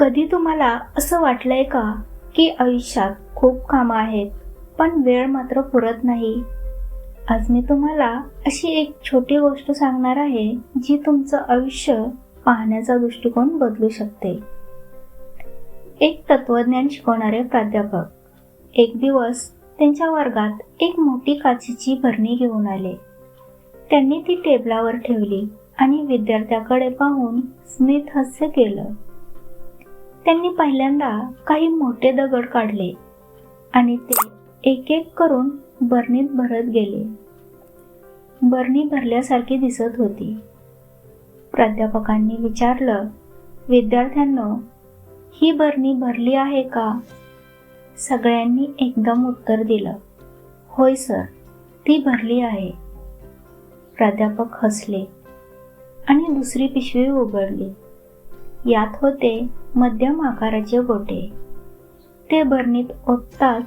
कधी तुम्हाला असं वाटलंय का की आयुष्यात खूप कामं आहेत पण वेळ मात्र पुरत नाही? आज मी तुम्हाला अशी एक छोटी गोष्ट सांगणार आहे जी तुमचं आयुष्य पाहण्याचा दृष्टिकोन बदलू शकते. एक तत्वज्ञान शिकवणारे प्राध्यापक एक दिवस त्यांच्या वर्गात एक मोठी काचेची भरणी घेऊन आले. त्यांनी ती टेबलावर ठेवली आणि विद्यार्थ्याकडे पाहून स्मित हास्य केलं. त्यांनी पहिल्यांदा काही मोठे दगड काढले आणि ते एक एक करून बरणीत भरत गेले. बरणी भरल्यासारखी दिसत होती. प्राध्यापकांनी विचारलं विद्यार्थ्यांनो ही बरणी भरली आहे का? सगळ्यांनी एकदम उत्तर दिलं होय सर ती भरली आहे. प्राध्यापक हसले आणि दुसरी पिशवी उघडली. यात होते मध्यम आकाराचे गोटे. ते बरणीत ओतताच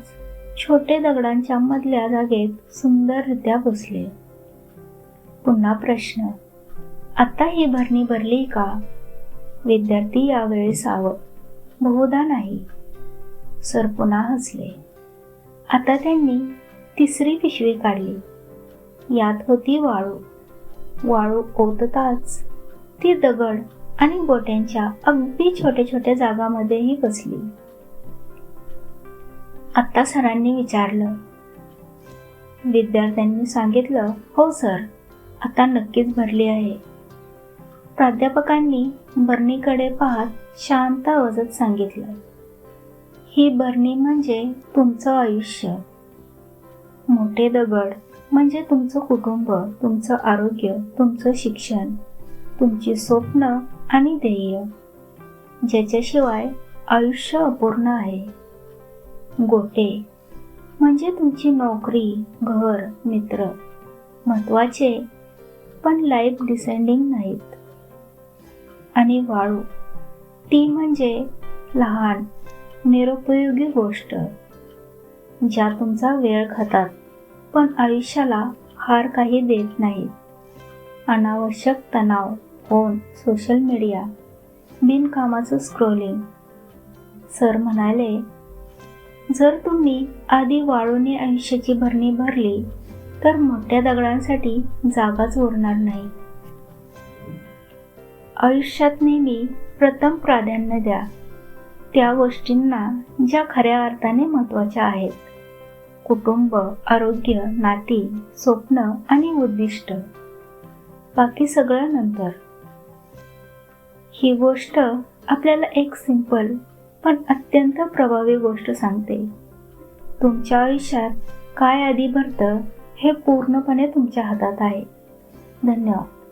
छोटे दगडांच्या मधल्या जागेत सुंदररित्या बसले. पुन्हा प्रश्न आता ही भरणी भरली का? विद्यार्थी यावेळी सावध बहुधा नाही. सर पुन्हा हसले. आता त्यांनी तिसरी पिशवी काढली. यात होती वाळू. वाळू ओतताच ती दगड आणि गोट्यांच्या अगदी छोट्या छोट्या जागामध्येही बसली. आता सरांनी विचारलं. विद्यार्थ्यांनी सांगितलं हो सर आता नक्कीच भरली आहे. प्राध्यापकांनी बर्नीकडे पाहत शांत आवाजात सांगितलं. ही बर्नी म्हणजे तुमचं आयुष्य. मोठे दगड म्हणजे तुमचं कुटुंब तुमचं आरोग्य तुमचं शिक्षण तुमची स्वप्न आणि ध्येय ज्याच्याशिवाय आयुष्य अपूर्ण आहे. गोटे म्हणजे तुमची नोकरी घर मित्र महत्त्वाचे पण लाईफ डिसेंडिंग नाहीत. आणि वाळू ती म्हणजे लहान निरुपयोगी गोष्ट ज्या तुमचा वेळ खातात पण आयुष्याला हार काही देत नाहीत. अनावश्यक तणाव फोन सोशल मीडिया बिनकामाचं स्क्रोलिंग सर म्हणाले जर तुम्ही आधी वाळूने आयुष्याची भरणी भरली तर मोठ्या दगडांसाठी जागाच उरणार नाही. आयुष्यात नेहमी प्रथम प्राधान्य द्या. त्या गोष्टींना ज्या खऱ्या अर्थाने महत्त्वाच्या आहेत. कुटुंब आरोग्य नाती स्वप्न आणि उद्दिष्ट. बाकी सगळं नंतर. ही गोष्ट आपल्याला एक सिंपल पण अत्यंत प्रभावी गोष्ट सांगते. तुमच्या आयुष्यात काय आधी भरतं हे पूर्णपणे तुमच्या हातात आहे. धन्यवाद.